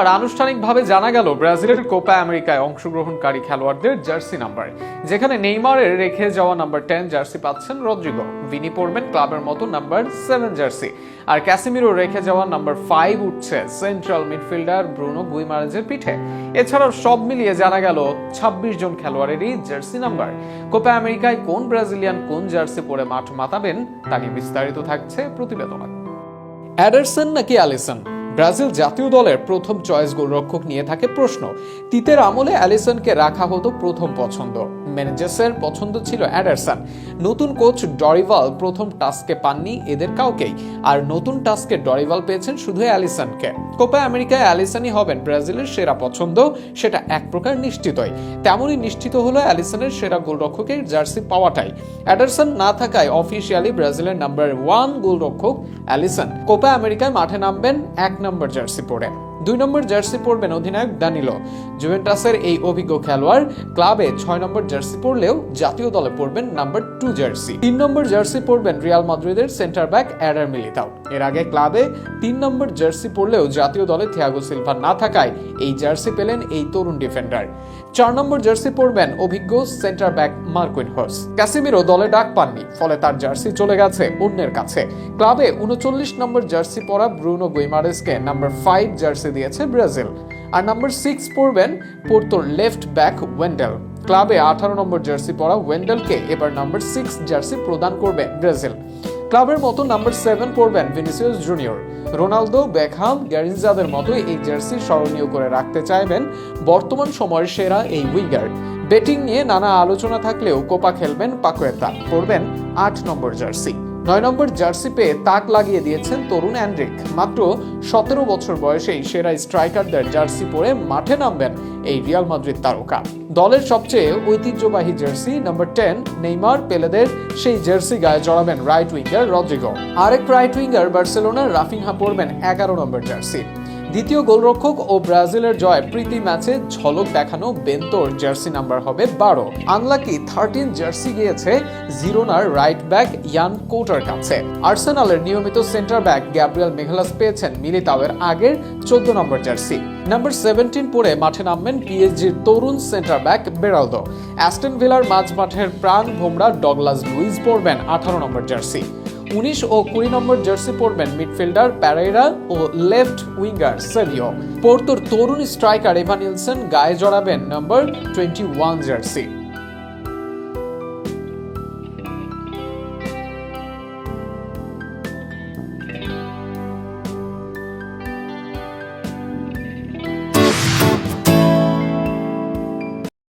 আর আনুষ্ঠানিকভাবে জানা গেল, ব্রাজিলের কোপা আমেরিকায় অংশগ্রহণকারী খেলোয়াড়দের জার্সি নাম্বার। যেখানে নেইমারের রেখে যাওয়া নাম্বার টেন জার্সি পাচ্ছেন রদ্রিগো। ভিনি পড়বেন ক্লাবের মতো নাম্বার সেভেন জার্সি। আর ক্যাসিমিরো রেখে যাওয়া নাম্বার ফাইভ উঠছে সেন্ট্রাল মিডফিল্ডার ব্রুনো গুইমারেজের পিঠে। এছাড়াও সব মিলিয়ে জানা গেল, ছাব্বিশ জন খেলোয়াড়েরই জার্সি নাম্বার। কোপা আমেরিকায় কোন ব্রাজিলিয়ান কোন জার্সি পরে মাঠ মাতাবেন তা নিয়ে বিস্তারিত থাকছে প্রতিবেদনে। অ্যাডারসন নাকি অ্যালিসন? ব্রাজিল জাতীয় দলের প্রথম চয়েস গোলরক্ষক নিয়ে থাকে প্রশ্ন। তিতের আমলে অ্যালিসনকে রাখা হতো প্রথম পছন্দ। ম্যানেজার্সের পছন্দ ছিল অ্যাডারসন। নতুন কোচ ডরিভাল প্রথম টাস্কে পাননি এদের কাউকেই। আর নতুন টাস্কে ডরিভাল পেয়েছেন শুধু অ্যালিসনকে। কোপা আমেরিকায় অ্যালিসনই হবেন ব্রাজিলের সেরা পছন্দ, সেটা এক প্রকার নিশ্চিতই। তেমনই নিশ্চিত হলো অ্যালিসনের সেরা গোলরক্ষকের জার্সি পাওয়াটাই। অ্যাডারসন না থাকায় অফিসিয়ালি ব্রাজিলের নাম্বার ওয়ান গোলরক্ষক অ্যালিসন। কোপা আমেরিকায় মাঠে নামবেন এক নম্বর জার্সি পরে। দুই নম্বর জার্সি পরবেন অধিনায়ক দানিলো জুভেন্টাসের এই অভিজ্ঞ খেলোয়াড়। ক্লাবে ছয় নম্বর জার্সি পরলেও জাতীয় দলে পরবেন নাম্বার টু জার্সি। তিন নম্বর জার্সি পরবেন রিয়াল মাদ্রিদের সেন্টার ব্যাক অ্যাডার মিলিতাও। এর আগে ক্লাবে তিন নম্বর জার্সি পরলেও জাতীয় দলে থিয়াগো সিলভা না থাকায় এই জার্সি পেলেন এই তরুণ ডিফেন্ডার। চার নম্বর জার্সি পরবেন অভিজ্ঞ centre back Marquinhos Casemiro দলে ডাক পাননি, ফলে তার জার্সি চলে গেছে অন্যের কাছে। ক্লাবে উনচল্লিশ নম্বর জার্সি পরা ব্রুনো গুইমারেসকে নাম্বার ফাইভ জার্সি দিয়েছে ব্রাজিল। আর নাম্বার সিক্স পরবেন পোর্তোর লেফট ব্যাক ওয়েন্ডেল। ক্লাবে আঠারো নম্বর জার্সি পরা ওয়েন্ডেলকে এবার নাম্বার সিক্স জার্সি প্রদান করবে ব্রাজিল। ক্লাবের মতো নাম্বার সেভেন পরবেন ভিনিসিয়াস জুনিয়র। রোনালদো, বেকহাম, গ্যারিনজাদের মতোই এই জার্সি স্মরণীয় করে রাখতে চাইবেন বর্তমান সময়ের সেরা এই উইঙ্গার। ব্যাটিং নিয়ে নানা আলোচনা থাকলেও কোপা খেলবেন পাকোয়েতা। পড়বেন আট নম্বর জার্সি। নয় নম্বর জার্সি পেয়ে তাক লাগিয়ে দিয়েছেন তরুণ অ্যান্ড্রিক মাত্র সতেরো বছর বয়সেই সেরা স্ট্রাইকারদের জার্সি পরে মাঠে নামবেন এই রিয়াল মাদ্রিদ তারকা। দলের সবচেয়ে ঐতিহ্যবাহী জার্সি নাম্বার টেন নেইমার পেলেদের সেই জার্সি গায়ে জড়াবেন রাইট উইঙ্গার রদ্রিগো। আরেক রাইট উইঙ্গার বার্সেলোনার রাফিংহা পরবেন এগারো নম্বর জার্সি। দ্বিতীয় গোলরক্ষক ও ব্রাজিলের জয় প্রীতি ম্যাচে ঝলক দেখানো বেন্তোর জার্সি নাম্বার হবে বারো। আনলাকি থার্টিন জার্সি গিয়েছে জিরোনার রাইট ব্যাক ইয়ান কোটার কাছে। আর্সেনালের নিয়মিত সেন্টার ব্যাক গ্যাব্রিয়াল মেঘালাস পেয়েছেন মিলিতাওয়ের আগের চোদ্দ নম্বর জার্সি। নাম্বার সেভেন্টিন পরে মাঠে নামবেন পিএসজির তরুণ সেন্টার ব্যাক বেরালদো। অ্যাস্টন ভিলার মাঝ মাঠের প্রাণ ভোমরা ডগলাস লুইস পরবেন আঠারো নম্বর জার্সি। উনিশ ও কুড়ি নম্বর জার্সি পরবেন মিডফিল্ডার প্যারেরা ও লেফট উইঙ্গার সেভিও পোর্তোর তরুণ স্ট্রাইকার এভানিলসন গায়ে জড়াবেন নম্বর টোয়েন্টি ওয়ান জার্সি।